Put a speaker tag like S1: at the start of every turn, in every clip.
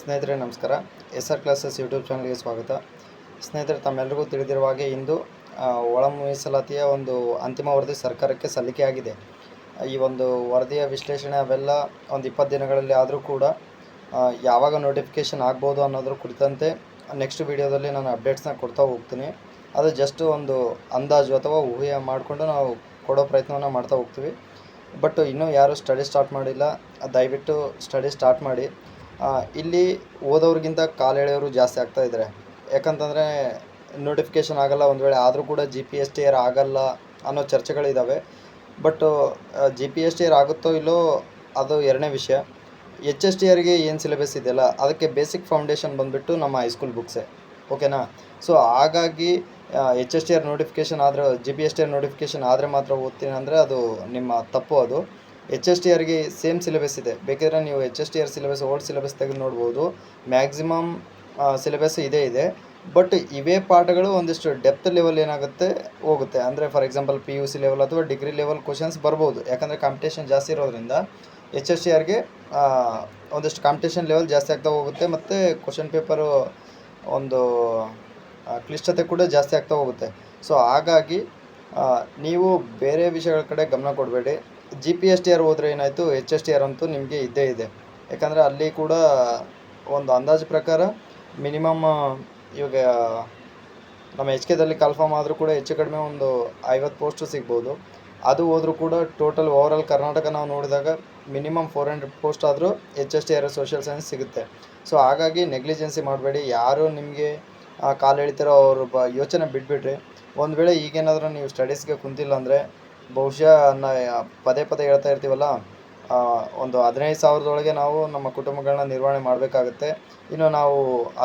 S1: ಸ್ನೇಹಿತರೆ, ನಮಸ್ಕಾರ. S R classes YouTube ಚಾನಲ್ಗೆ ಸ್ವಾಗತ. ಸ್ನೇಹಿತರೆ ತಮ್ಮೆಲ್ಲರಿಗೂ ತಿಳಿದಿರುವ ಹಾಗೆ ಇಂದು ಒಳ ಮೀಸಲಾತಿಯ ಒಂದು ಅಂತಿಮ ವರದಿ ಸರ್ಕಾರಕ್ಕೆ ಸಲ್ಲಿಕೆಯಾಗಿದೆ ಈ ಒಂದು ವರದಿಯ ವಿಶ್ಲೇಷಣೆ ಅವೆಲ್ಲ ಒಂದು ಇಪ್ಪತ್ತು ದಿನಗಳಲ್ಲಿ ಆದರೂ ಕೂಡ ಯಾವಾಗ ನೋಟಿಫಿಕೇಷನ್ ಆಗ್ಬೋದು ಅನ್ನೋದ್ರ ಕುರಿತಂತೆ ನೆಕ್ಸ್ಟ್ ವೀಡಿಯೋದಲ್ಲಿ ನಾನು ಅಪ್ಡೇಟ್ಸ್ನ ಕೊಡ್ತಾ ಹೋಗ್ತೀನಿ. ಅದು ಜಸ್ಟ್ ಒಂದು ಅಂದಾಜು ಅಥವಾ ಊಹೆ ಮಾಡಿಕೊಂಡು ನಾವು ಕೊಡೋ ಪ್ರಯತ್ನವನ್ನು ಮಾಡ್ತಾ ಹೋಗ್ತೀವಿ. ಬಟ್ ಇನ್ನೂ ಯಾರು ಸ್ಟಡಿ ಸ್ಟಾರ್ಟ್ ಮಾಡಿಲ್ಲ. ದಯವಿಟ್ಟು ಸ್ಟಡಿ ಸ್ಟಾರ್ಟ್ ಮಾಡಿ. ಇಲ್ಲಿ ಓದೋರಿಗಿಂತ ಕಾಲು ಎಳೆಯೋರು ಜಾಸ್ತಿ ಆಗ್ತಾ ಇದ್ದಾರೆ ಯಾಕಂತಂದರೆ ನೋಟಿಫಿಕೇಷನ್ ಆಗಲ್ಲ, ಒಂದು ವೇಳೆ ಆದರೂ ಕೂಡ G P S T R ಆಗಲ್ಲ ಅನ್ನೋ ಚರ್ಚೆಗಳಿದ್ದಾವೆ but G P S T R ಆಗುತ್ತೋ ಇಲ್ಲೋ ಅದು ಎರಡನೇ ವಿಷಯ. ಎಚ್ ಎಸ್ ಟಿ ಆರ್ಗೆ ಏನು ಸಿಲೆಬಸ್ ಇದೆಯಲ್ಲ, ಅದಕ್ಕೆ ಬೇಸಿಕ್ ಫೌಂಡೇಶನ್ ಬಂದುಬಿಟ್ಟು ನಮ್ಮ ಹೈಸ್ಕೂಲ್ ಬುಕ್ಸೇ ಓಕೆನಾ ಸೊ ಹಾಗಾಗಿ H S T R notification ಆದರೆ G P S T R notification ಆದರೆ ಮಾತ್ರ ಓದ್ತೀನಿ ಅಂದರೆ ಅದು ನಿಮ್ಮ ತಪ್ಪು ಅದು. ಎಚ್ ಎಸ್ ಟಿ ಆರ್ಗೆ ಸೇಮ್ ಸಿಲೆಬಸ್ ಇದೆ. ಬೇಕಿದ್ರೆ ನೀವು H S T R syllabus old syllabus ತೆಗೆದು ನೋಡ್ಬೋದು. ಮ್ಯಾಕ್ಸಿಮಮ್ ಸಿಲೆಬಸ್ ಇದೇ ಇದೆ. ಬಟ್ ಇವೇ ಪಾಠಗಳು ಒಂದಿಷ್ಟು ಡೆಪ್ತ್ ಲೆವೆಲ್ ಏನಾಗುತ್ತೆ, ಹೋಗುತ್ತೆ. ಅಂದರೆ for example P U C level ಅಥವಾ ಡಿಗ್ರಿ ಲೆವೆಲ್ ಕ್ವಶನ್ಸ್ ಬರ್ಬೋದು. ಯಾಕಂದರೆ ಕಾಂಪಿಟೇಷನ್ ಜಾಸ್ತಿ ಇರೋದ್ರಿಂದ ಎಚ್ ಎಸ್ ಟಿ ಆರ್ಗೆ ಒಂದಿಷ್ಟು ಕಾಂಪಿಟೇಷನ್ ಲೆವೆಲ್ ಜಾಸ್ತಿ ಆಗ್ತಾ ಹೋಗುತ್ತೆ. ಮತ್ತು ಕ್ವಶನ್ ಪೇಪರು ಒಂದು ಕ್ಲಿಷ್ಟತೆ ಕೂಡ ಜಾಸ್ತಿ ಆಗ್ತಾ ಹೋಗುತ್ತೆ. ಸೊ ಹಾಗಾಗಿ ನೀವು ಬೇರೆ ವಿಷಯಗಳ ಕಡೆ ಗಮನ ಕೊಡಬೇಡಿ. G P S T R ಹೋದ್ರೆ ಏನಾಯಿತು? ಎಚ್ ಎಸ್ ಟಿ ಆರ್ ಅಂತೂ ನಿಮಗೆ ಇದ್ದೇ ಇದೆ. ಯಾಕಂದರೆ ಅಲ್ಲಿ ಕೂಡ ಒಂದು ಅಂದಾಜು ಪ್ರಕಾರ ಮಿನಿಮಮ್ ಇವಾಗ ನಮ್ಮ ಎಚ್ ಕೆದಲ್ಲಿ ಕನ್ಫರ್ಮ್ ಆದರೂ ಕೂಡ ಹೆಚ್ಚು ಕಡಿಮೆ ಒಂದು ಐವತ್ತು ಪೋಸ್ಟು ಸಿಗ್ಬೋದು. ಅದು ಹೋದರೂ ಕೂಡ ಟೋಟಲ್ ಓವರಾಲ್ ಕರ್ನಾಟಕ ನಾವು ನೋಡಿದಾಗ ಮಿನಿಮಮ್ ಫೋರ್ ಹಂಡ್ರೆಡ್ ಪೋಸ್ಟ್ ಆದರೂ H S T R social science ಸಿಗುತ್ತೆ. ಸೊ ಹಾಗಾಗಿ ನೆಗ್ಲಿಜೆನ್ಸಿ ಮಾಡಬೇಡಿ. ಯಾರು ನಿಮಗೆ ಕಾಲು ಎಳಿತಾರೋ ಅವರು ಬ ಯೋಚನೆ ಬಿಟ್ಬಿಟ್ರಿ, ಒಂದು ವೇಳೆ ಈಗೇನಾದರೂ ನೀವು ಸ್ಟಡೀಸ್ಗೆ ಕುಂತಿಲ್ಲ ಅಂದರೆ ಬಹುಶಃ ನಾ ಪದೇ ಪದೇ ಹೇಳ್ತಾ ಇರ್ತೀವಲ್ಲ ಒಂದು ಹದಿನೈದು ಸಾವಿರದೊಳಗೆ ನಾವು ನಮ್ಮ ಕುಟುಂಬಗಳನ್ನ ನಿರ್ವಹಣೆ ಮಾಡಬೇಕಾಗುತ್ತೆ. ಇನ್ನು ನಾವು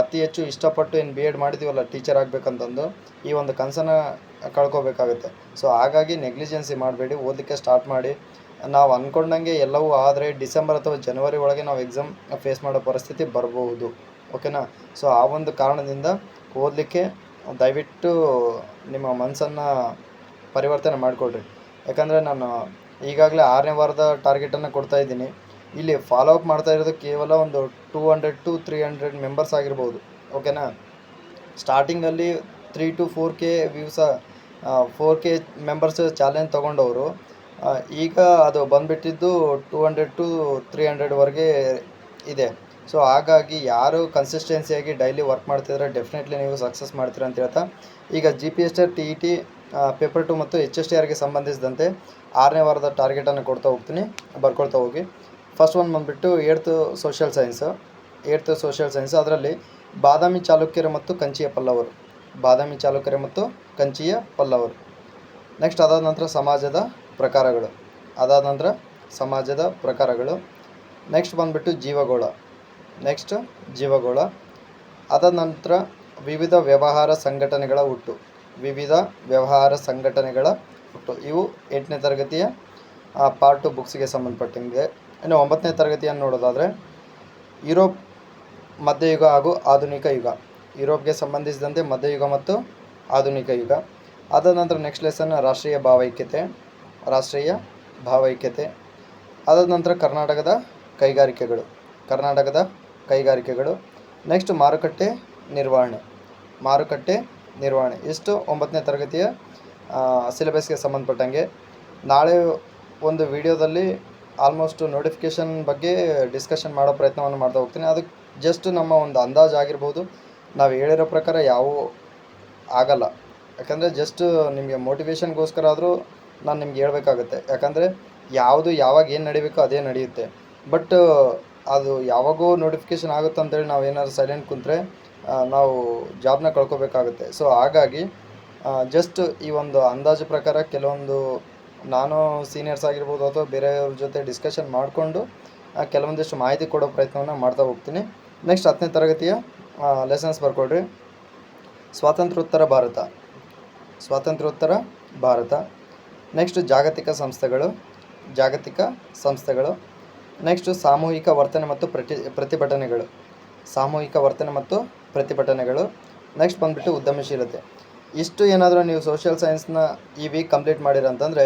S1: ಅತಿ ಹೆಚ್ಚು ಇಷ್ಟಪಟ್ಟು ಏನು ಬಿ ಎಡ್ ಮಾಡಿದ್ದೀವಲ್ಲ ಟೀಚರ್ ಆಗಬೇಕಂತಂದು, ಈ ಒಂದು ಕನಸನ್ನು ಕಳ್ಕೊಬೇಕಾಗುತ್ತೆ. ಸೊ ಹಾಗಾಗಿ ನೆಗ್ಲಿಜೆನ್ಸಿ ಮಾಡಬೇಡಿ, ಓದಲಿಕ್ಕೆ ಸ್ಟಾರ್ಟ್ ಮಾಡಿ. ನಾವು ಅಂದ್ಕೊಂಡಂಗೆ ಎಲ್ಲವೂ ಆದರೆ ಡಿಸೆಂಬರ್ ಅಥವಾ ಜನವರಿ ಒಳಗೆ ನಾವು ಎಕ್ಸಾಮ್ ಫೇಸ್ ಮಾಡೋ ಪರಿಸ್ಥಿತಿ ಬರಬಹುದು. ಓಕೆನಾ? ಸೊ ಆ ಒಂದು ಕಾರಣದಿಂದ ಓದಲಿಕ್ಕೆ ದಯವಿಟ್ಟು ನಿಮ್ಮ ಮನಸ್ಸನ್ನು ಪರಿವರ್ತನೆ ಮಾಡಿಕೊಡ್ರಿ ಯಾಕಂದರೆ ನಾನು ಈಗಾಗಲೇ ಆರನೇ ವಾರದ ಟಾರ್ಗೆಟನ್ನು ಕೊಡ್ತಾ ಇದ್ದೀನಿ. ಇಲ್ಲಿ ಫಾಲೋ ಅಪ್ ಮಾಡ್ತಾ ಇರೋದು ಕೇವಲ ಒಂದು two hundred to three hundred members ಆಗಿರ್ಬೋದು. ಓಕೆನಾ ಸ್ಟಾರ್ಟಿಂಗಲ್ಲಿ three to four K views four K members challenge ತೊಗೊಂಡವರು. ಈಗ ಅದು ಬಂದುಬಿಟ್ಟಿದ್ದು ಟೂ ಹಂಡ್ರೆಡ್ ಟು ತ್ರೀ ಹಂಡ್ರೆಡ್ವರೆಗೆ ಇದೆ. ಸೊ ಹಾಗಾಗಿ ಯಾರು ಕನ್ಸಿಸ್ಟೆನ್ಸಿಯಾಗಿ ಡೈಲಿ ವರ್ಕ್ ಮಾಡ್ತಿದ್ರೆ ಡೆಫಿನೆಟ್ಲಿ ನೀವು ಸಕ್ಸಸ್ ಮಾಡ್ತೀರ ಅಂತ ಹೇಳ್ತಾ, ಈಗ G P S T E T paper two ಮತ್ತು ಎಚ್ ಎಸ್ ಟಿ ಆರ್ಗೆ ಸಂಬಂಧಿಸಿದಂತೆ ಆರನೇ ವಾರದ ಟಾರ್ಗೆಟನ್ನು ಕೊಡ್ತಾ ಹೋಗ್ತೀನಿ. ಬರ್ಕೊಳ್ತಾ ಹೋಗಿ. ಫಸ್ಟ್ ಒನ್ ಬಂದುಬಿಟ್ಟು eighth social science eighth social science ಅದರಲ್ಲಿ ಬಾದಾಮಿ ಚಾಲುಕ್ಯರು ಮತ್ತು ಕಂಚಿಯ ಪಲ್ಲವರು. ಬಾದಾಮಿ ಚಾಲುಕ್ಯರು ಮತ್ತು ಕಂಚಿಯ ಪಲ್ಲವರು. ನೆಕ್ಸ್ಟ್ ಅದಾದ ನಂತರ ಸಮಾಜದ ಪ್ರಕಾರಗಳು. ಅದಾದ ನಂತರ ಸಮಾಜದ ಪ್ರಕಾರಗಳು. ನೆಕ್ಸ್ಟ್ ಬಂದುಬಿಟ್ಟು ಜೀವಗೋಳ. ನೆಕ್ಸ್ಟ್ ಜೀವಗೋಳ. ಅದಾದ ನಂತರ ವಿವಿಧ ವ್ಯವಹಾರ ಸಂಘಟನೆಗಳ ಹುಟ್ಟು. ವಿವಿಧ ವ್ಯವಹಾರ ಸಂಘಟನೆಗಳ ಹುಟ್ಟು ಇವು ಎಂಟನೇ ತರಗತಿಯ ಪಾರ್ಟ್ ಟು ಬುಕ್ಸ್ಗೆ ಸಂಬಂಧಪಟ್ಟಿದೆ ಇನ್ನು ಒಂಬತ್ತನೇ ತರಗತಿಯನ್ನು ನೋಡೋದಾದರೆ, ಯುರೋಪ್ ಮಧ್ಯಯುಗ ಹಾಗೂ ಆಧುನಿಕ ಯುಗ. ಯುರೋಪ್ಗೆ ಸಂಬಂಧಿಸಿದಂತೆ ಮಧ್ಯಯುಗ ಮತ್ತು ಆಧುನಿಕ ಯುಗ. ಅದ ನಂತರ ನೆಕ್ಸ್ಟ್ ಲೆಸನ್ ರಾಷ್ಟ್ರೀಯ ಭಾವೈಕ್ಯತೆ ರಾಷ್ಟ್ರೀಯ ಭಾವೈಕ್ಯತೆ. ಅದಾದ ನಂತರ ಕರ್ನಾಟಕದ ಕೈಗಾರಿಕೆಗಳು ಕರ್ನಾಟಕದ ಕೈಗಾರಿಕೆಗಳು. ನೆಕ್ಸ್ಟ್ ಮಾರುಕಟ್ಟೆ ನಿರ್ವಹಣೆ, ಮಾರುಕಟ್ಟೆ ನಿರ್ವಹಣೆ. ಇಷ್ಟು ಒಂಬತ್ತನೇ ತರಗತಿಯ ಸಿಲೆಬಸ್ಗೆ ಸಂಬಂಧಪಟ್ಟಂಗೆ. ನಾಳೆ ಒಂದು ವಿಡಿಯೋದಲ್ಲಿ ಆಲ್ಮೋಸ್ಟ್ ನೋಟಿಫಿಕೇಷನ್ ಬಗ್ಗೆ ಡಿಸ್ಕಷನ್ ಮಾಡೋ ಪ್ರಯತ್ನವನ್ನು ಮಾಡ್ತಾ ಹೋಗ್ತೀನಿ. ಅದು ಜಸ್ಟ್ ನಮ್ಮ ಒಂದು ಅಂದಾಜು ಆಗಿರ್ಬೋದು. ನಾವು ಹೇಳಿರೋ ಪ್ರಕಾರ ಯಾವ ಆಗಲ್ಲ. ಯಾಕಂದರೆ ಜಸ್ಟ್ ನಿಮಗೆ ಮೋಟಿವೇಶನ್ಗೋಸ್ಕರ ಆದರೂ ನಾನು ನಿಮ್ಗೆ ಹೇಳಬೇಕಾಗುತ್ತೆ. ಯಾಕಂದರೆ ಯಾವುದು ಯಾವಾಗ ಏನು ನಡಿಬೇಕೋ ಅದೇ ನಡೆಯುತ್ತೆ. ಬಟ್ ಅದು ಯಾವಾಗೋ ನೋಟಿಫಿಕೇಷನ್ ಆಗುತ್ತೆ ಅಂತೇಳಿ ನಾವು ಏನಾದ್ರು ಸೈಲೆಂಟ್ ಕುಂತ್ರೆ ನಾವು ಜಾಬ್ನ ಕಳ್ಕೊಬೇಕಾಗುತ್ತೆ. ಸೊ ಹಾಗಾಗಿ ಜಸ್ಟ್ ಈ ಒಂದು ಅಂದಾಜು ಪ್ರಕಾರ ಕೆಲವೊಂದು ನಾನು ಸೀನಿಯರ್ಸ್ ಆಗಿರ್ಬೋದು ಅಥವಾ ಬೇರೆಯವ್ರ ಜೊತೆ ಡಿಸ್ಕಷನ್ ಮಾಡಿಕೊಂಡು ಕೆಲವೊಂದಿಷ್ಟು ಮಾಹಿತಿ ಕೊಡೋ ಪ್ರಯತ್ನವನ್ನು ಮಾಡ್ತಾ ಹೋಗ್ತೀನಿ. ನೆಕ್ಸ್ಟ್ ಹತ್ತನೇ ತರಗತಿಯ ಲೆಸನ್ಸ್ ಬರ್ಕೊಡ್ರಿ. ಸ್ವಾತಂತ್ರ್ಯೋತ್ತರ ಭಾರತ. ಸ್ವಾತಂತ್ರ್ಯೋತ್ತರ ಭಾರತ. ನೆಕ್ಸ್ಟ್ ಜಾಗತಿಕ ಸಂಸ್ಥೆಗಳು. ಜಾಗತಿಕ ಸಂಸ್ಥೆಗಳು. ನೆಕ್ಸ್ಟ್ ಸಾಮೂಹಿಕ ವರ್ತನೆ ಮತ್ತು ಪ್ರತಿ, ಪ್ರತಿಭಟನೆಗಳು. ಸಾಮೂಹಿಕ ವರ್ತನೆ ಮತ್ತು ಪ್ರತಿಭಟನೆಗಳು. ನೆಕ್ಸ್ಟ್ ಬಂದುಬಿಟ್ಟು ಉದ್ಯಮಶೀಲತೆ. ಇಷ್ಟು ಏನಾದರೂ ನೀವು ಸೋಷಿಯಲ್ ಸೈನ್ಸ್ನ ಈ ವೀಕ್ ಕಂಪ್ಲೀಟ್ ಮಾಡಿರಂತಂದರೆ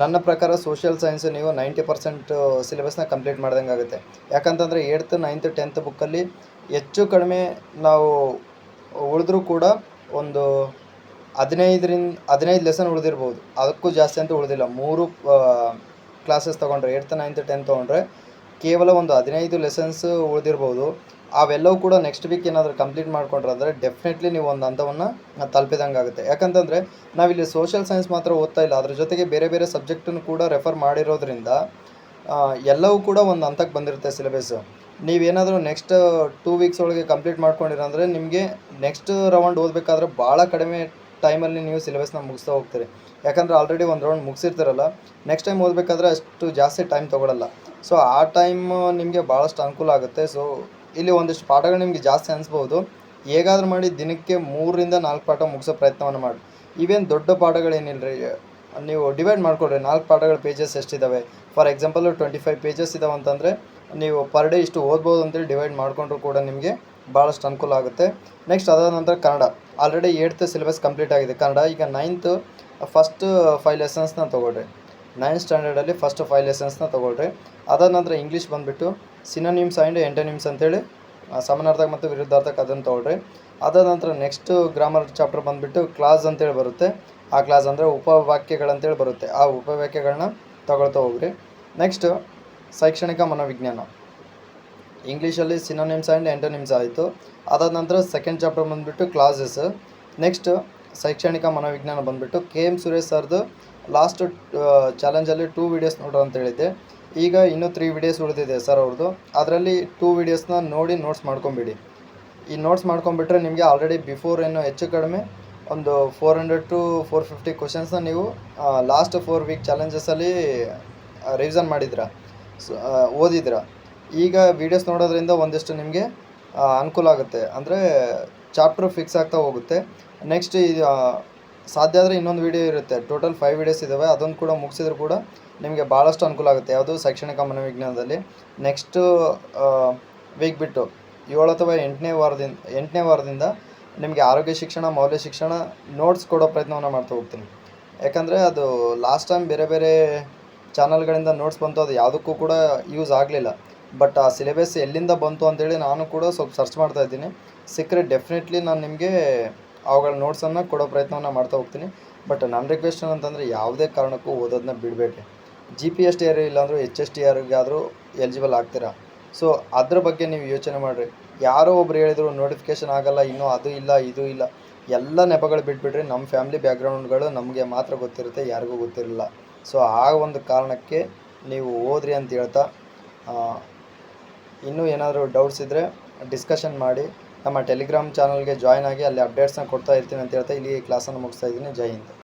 S1: ನನ್ನ ಪ್ರಕಾರ ಸೋಷಿಯಲ್ ಸೈನ್ಸ್ ನೀವು ನೈಂಟಿ ಪರ್ಸೆಂಟ್ ಸಿಲೆಬಸ್ನ ಕಂಪ್ಲೀಟ್ ಮಾಡ್ದಂಗೆ ಆಗುತ್ತೆ. ಯಾಕಂತಂದರೆ ಏಯ್ತ್ ನೈನ್ತ್ ಟೆಂತ್ ಬುಕ್ಕಲ್ಲಿ ಹೆಚ್ಚು ಕಡಿಮೆ ನಾವು ಉಳಿದ್ರೂ ಕೂಡ ಒಂದು ಹದಿನೈದರಿಂದ, ಹದಿನೈದು ಲೆಸನ್ ಉಳಿದಿರ್ಬೋದು. ಅದಕ್ಕೂ ಜಾಸ್ತಿ ಅಂತೂ ಉಳಿದಿಲ್ಲ. ಮೂರು ಕ್ಲಾಸಸ್ ತೊಗೊಂಡ್ರೆ ಏಯ್ತ್ ನೈನ್ತ್ ಟೆಂತ್ ತೊಗೊಂಡ್ರೆ ಕೇವಲ ಒಂದು ಹದಿನೈದು ಲೆಸನ್ಸ್ ಉಳಿದಿರ್ಬೋದು. ಅವೆಲ್ಲವೂ ಕೂಡ ನೆಕ್ಸ್ಟ್ ವೀಕ್ ಏನಾದರೂ ಕಂಪ್ಲೀಟ್ ಮಾಡ್ಕೊಂಡ್ರೆ ಅಂದರೆ ಡೆಫಿನೆಟ್ಲಿ ನೀವು ಒಂದು ಹಂತವನ್ನು ತಲುಪಿದಂಗೆ ಆಗುತ್ತೆ. ಯಾಕಂತಂದರೆ ನಾವಿಲ್ಲಿ ಸೋಷಿಯಲ್ ಸೈನ್ಸ್ ಮಾತ್ರ ಓದ್ತಾ ಇಲ್ಲ. ಅದ್ರ ಜೊತೆಗೆ ಬೇರೆ ಬೇರೆ ಸಬ್ಜೆಕ್ಟನ್ನು ಕೂಡ ರೆಫರ್ ಮಾಡಿರೋದ್ರಿಂದ ಎಲ್ಲವೂ ಕೂಡ ಒಂದು ಹಂತಕ್ಕೆ ಬಂದಿರುತ್ತೆ ಸಿಲೆಬಸ್ಸು ನೀವೇನಾದರೂ ನೆಕ್ಸ್ಟ್ ಟೂ ವೀಕ್ಸ್ ಒಳಗೆ ಕಂಪ್ಲೀಟ್ ಮಾಡ್ಕೊಂಡಿರಂದರೆ ನಿಮಗೆ ನೆಕ್ಸ್ಟ್ ರೌಂಡ್ ಓದಬೇಕಾದ್ರೆ ಭಾಳ ಕಡಿಮೆ ಟೈಮಲ್ಲಿ ನೀವು ಸಿಲೆಬಸ್ನ ಮುಗಿಸ್ತಾ ಹೋಗ್ತೀರಿ. ಯಾಕಂದರೆ ಆಲ್ರೆಡಿ ಒಂದು ರೌಂಡ್ ಮುಗಿಸಿರ್ತಾರಲ್ಲ ನೆಕ್ಸ್ಟ್ ಟೈಮ್ ಓದಬೇಕಾದ್ರೆ ಅಷ್ಟು ಜಾಸ್ತಿ ಟೈಮ್ ತೊಗೊಳಲ್ಲ. ಸೊ ಆ ಟೈಮ್ ನಿಮಗೆ ಭಾಳಷ್ಟು ಅನುಕೂಲ ಆಗುತ್ತೆ. ಸೊ ಇಲ್ಲಿ ಒಂದಿಷ್ಟು ಪಾಠಗಳು ನಿಮಗೆ ಜಾಸ್ತಿ ಅನಿಸ್ಬೋದು. ಹೇಗಾದ್ರೂ ಮಾಡಿ ದಿನಕ್ಕೆ ಮೂರರಿಂದ ನಾಲ್ಕು ಪಾಠ ಮುಗಿಸೋ ಪ್ರಯತ್ನವನ್ನು ಮಾಡಿ. ಇವೇನು ದೊಡ್ಡ ಪಾಠಗಳೇನಿಲ್ಲ ರೀ ನೀವು ಡಿವೈಡ್ ಮಾಡ್ಕೊಳ್ರಿ. ನಾಲ್ಕು ಪಾಠಗಳ pages ಎಷ್ಟಿದ್ದಾವೆ for example twenty five pages ಇದಾವೆ ಅಂತಂದರೆ, ನೀವು ಪರ್ ಡೇ ಇಷ್ಟು ಓದ್ಬೋದು ಅಂತೇಳಿ ಡಿವೈಡ್ ಮಾಡಿಕೊಂಡ್ರು ಕೂಡ ನಿಮಗೆ ಭಾಳಷ್ಟು ಅನುಕೂಲ ಆಗುತ್ತೆ. ನೆಕ್ಸ್ಟ್ ಅದಾದ ನಂತರ Kannada. Already eighth syllabus complete ಆಗಿದೆ. ಕನ್ನಡ, ಈಗ ನೈನ್ತ್ ಫಸ್ಟ್ ಫೈವ್ ಲೆಸನ್ಸ್ನ ತೊಗೊಳ್ರಿ ನೈನ್ತ್ ಸ್ಟ್ಯಾಂಡರ್ಡಲ್ಲಿ ಫಸ್ಟ್ ಫೈವ್ ಲೆಸನ್ಸ್ನ ತೊಗೊಳ್ರಿ ಅದಾದ ನಂತರ ಇಂಗ್ಲೀಷ್ ಬಂದುಬಿಟ್ಟು ಸಿನೋನಿಮ್ಸ್ ಆ್ಯಂಡ್ ಎಂಟೋನಿಮ್ಸ್ ಅಂತೇಳಿ ಸಮಾನಾರ್ಥಕ ಮತ್ತು ವಿರುದ್ಧಾರ್ಥಕ ಅದನ್ನು ತೊಗೊಳ್ರಿ ಅದಾದ ನಂತರ ನೆಕ್ಸ್ಟ್ ಗ್ರಾಮರ್ ಚಾಪ್ಟರ್ ಬಂದುಬಿಟ್ಟು ಕ್ಲಾಸ್ ಅಂತೇಳಿ ಬರುತ್ತೆ. ಆ ಕ್ಲಾಸ್ ಅಂದರೆ ಉಪವಾಕ್ಯಗಳಂತೇಳಿ ಬರುತ್ತೆ. ಆ ಉಪವಾಕ್ಯಗಳನ್ನ ತಗೊಳ್ತಾ ಹೋಗ್ರಿ. ನೆಕ್ಸ್ಟು ಶೈಕ್ಷಣಿಕ ಮನೋವಿಜ್ಞಾನ. ಇಂಗ್ಲೀಷಲ್ಲಿ ಸಿನೋನಿಮ್ಸ್ ಆ್ಯಂಡ್ ಎಂಟೋನಿಮ್ಸ್ ಆಯಿತು. ಅದಾದ ನಂತರ ಸೆಕೆಂಡ್ ಚಾಪ್ಟರ್ ಬಂದುಬಿಟ್ಟು ಕ್ಲಾಸಸ್ ನೆಕ್ಸ್ಟ್ ಶೈಕ್ಷಣಿಕ ಮನೋವಿಜ್ಞಾನ ಬಂದುಬಿಟ್ಟು ಕೆ ಎಂ ಸುರೇಶ್ ಸರ್ದು ಲಾಸ್ಟ್ ಚಾಲೆಂಜಲ್ಲಿ ಟೂ ವೀಡಿಯೋಸ್ ನೋಡ್ರಿ ಅಂತ ಹೇಳಿದ್ದೆ. ಈಗ ಇನ್ನೂ ತ್ರೀ ವೀಡಿಯೋಸ್ ಉಳಿದಿದೆ ಸರ್ ಅವ್ರದ್ದು ಅದರಲ್ಲಿ ಟೂ ವೀಡಿಯೋಸ್ನ ನೋಡಿ ನೋಟ್ಸ್ ಮಾಡ್ಕೊಂಬಿಡಿ. ಈ ನೋಟ್ಸ್ ಮಾಡ್ಕೊಂಬಿಟ್ರೆ ನಿಮಗೆ ಆಲ್ರೆಡಿ ಬಿಫೋರ್ ಏನು ಹೆಚ್ಚು ಕಡಿಮೆ ಒಂದು four hundred to four fifty ಕ್ವಶನ್ಸ್ನ ನೀವು ಲಾಸ್ಟ್ ಫೋರ್ ವೀಕ್ ಚಾಲೆಂಜಸಲ್ಲಿ ರಿವಿಸನ್ ಮಾಡಿದ್ರ. ಸೊ ಓದಿದ್ರ. ಈಗ ವೀಡಿಯೋಸ್ ನೋಡೋದ್ರಿಂದ ಒಂದಿಷ್ಟು ನಿಮಗೆ ಅನುಕೂಲ ಆಗುತ್ತೆ. ಅಂದರೆ ಚಾಪ್ಟರ್ ಫಿಕ್ಸ್ ಆಗ್ತಾ ಹೋಗುತ್ತೆ. ನೆಕ್ಸ್ಟ್ ಇದು ಸಾಧ್ಯ ಆದರೆ ಇನ್ನೊಂದು ವೀಡಿಯೋ ಇರುತ್ತೆ. ಟೋಟಲ್ ಫೈವ್ ವೀಡಿಯೋಸ್ ಇದ್ದಾವೆ ಅದೊಂದು ಕೂಡ ಮುಗಿಸಿದ್ರು ಕೂಡ ನಿಮಗೆ ಭಾಳಷ್ಟು ಅನುಕೂಲ ಆಗುತ್ತೆ. ಯಾವುದು? ಶೈಕ್ಷಣಿಕ ಮನೋವಿಜ್ಞಾನದಲ್ಲಿ. ನೆಕ್ಸ್ಟು ವೀಕ್ ಬಿಟ್ಟು ಏಳು ಅಥವಾ ಎಂಟನೇ ವಾರದಿಂದ ಎಂಟನೇ ವಾರದಿಂದ ನಿಮಗೆ ಆರೋಗ್ಯ ಶಿಕ್ಷಣ, ಮೌಲ್ಯ ಶಿಕ್ಷಣ ನೋಟ್ಸ್ ಕೊಡೋ ಪ್ರಯತ್ನವನ್ನು ಮಾಡ್ತಾ ಹೋಗ್ತೀನಿ. ಯಾಕಂದರೆ ಅದು ಲಾಸ್ಟ್ ಟೈಮ್ ಬೇರೆ ಬೇರೆ ಚಾನಲ್ಗಳಿಂದ ನೋಟ್ಸ್ ಬಂತು. ಅದು ಯಾವುದಕ್ಕೂ ಕೂಡ ಯೂಸ್ ಆಗಲಿಲ್ಲ. ಬಟ್ ಆ ಸಿಲೆಬಸ್ ಎಲ್ಲಿಂದ ಬಂತು ಅಂತೇಳಿ ನಾನು ಕೂಡ ಸ್ವಲ್ಪ ಸರ್ಚ್ ಮಾಡ್ತಾ ಇದ್ದೀನಿ. ಸಿಕ್ಕರೆ ಡೆಫಿನೆಟ್ಲಿ ನಾನು ನಿಮಗೆ ಅವುಗಳ ನೋಟ್ಸನ್ನು ಕೊಡೋ ಪ್ರಯತ್ನವನ್ನು ಮಾಡ್ತಾ ಹೋಗ್ತೀನಿ. ಬಟ್ ನನ್ನ ರಿಕ್ವೆಸ್ಟ್ ಏನಂತಂದರೆ ಯಾವುದೇ ಕಾರಣಕ್ಕೂ ಓದೋದನ್ನ ಬಿಡಬೇಡಿ G P S T R ಇಲ್ಲಾಂದರೂ H S T ಆರ್ಗಾದರೂ ಎಲಿಜಿಬಲ್ ಆಗ್ತೀರಾ? ಸೊ ಅದ್ರ ಬಗ್ಗೆ ನೀವು ಯೋಚನೆ ಮಾಡಿರಿ. ಯಾರೋ ಒಬ್ರು ಹೇಳಿದ್ರು ನೋಟಿಫಿಕೇಶನ್ ಆಗಲ್ಲ, ಇನ್ನೂ ಅದು ಇಲ್ಲ, ಇದು ಇಲ್ಲ. ಎಲ್ಲ ನೆಪಗಳು ಬಿಟ್ಬಿಡ್ರಿ ನಮ್ಮ ಫ್ಯಾಮಿಲಿ ಬ್ಯಾಕ್ಗ್ರೌಂಡ್ಗಳು ನಮಗೆ ಮಾತ್ರ ಗೊತ್ತಿರುತ್ತೆ, ಯಾರಿಗೂ ಗೊತ್ತಿರಲ್ಲ. ಸೊ ಆ ಒಂದು ಕಾರಣಕ್ಕೆ ನೀವು ಓದ್ರಿ ಅಂತ ಹೇಳ್ತಾ ಇನ್ನೂ ಏನಾದರೂ ಡೌಟ್ಸ್ ಇದ್ದರೆ ಡಿಸ್ಕಷನ್ ಮಾಡಿ ನಮ್ಮ ಟೆಲಿಗ್ರಾಮ್ ಚಾನಲ್ಗೆ ಜಾಯ್ನ್ ಆಗಿ ಅಲ್ಲಿ ಅಪ್ಡೇಟ್ಸ್ನ ಕೊಡ್ತಾ ಇರ್ತೀನಿ ಅಂತ ಹೇಳ್ತಾ ಇಲ್ಲಿ ಕ್ಲಾಸನ್ನು ಮುಗಿಸ್ತಾ ಇದ್ದೀನಿ. ಜೈ ಹಿಂದ್.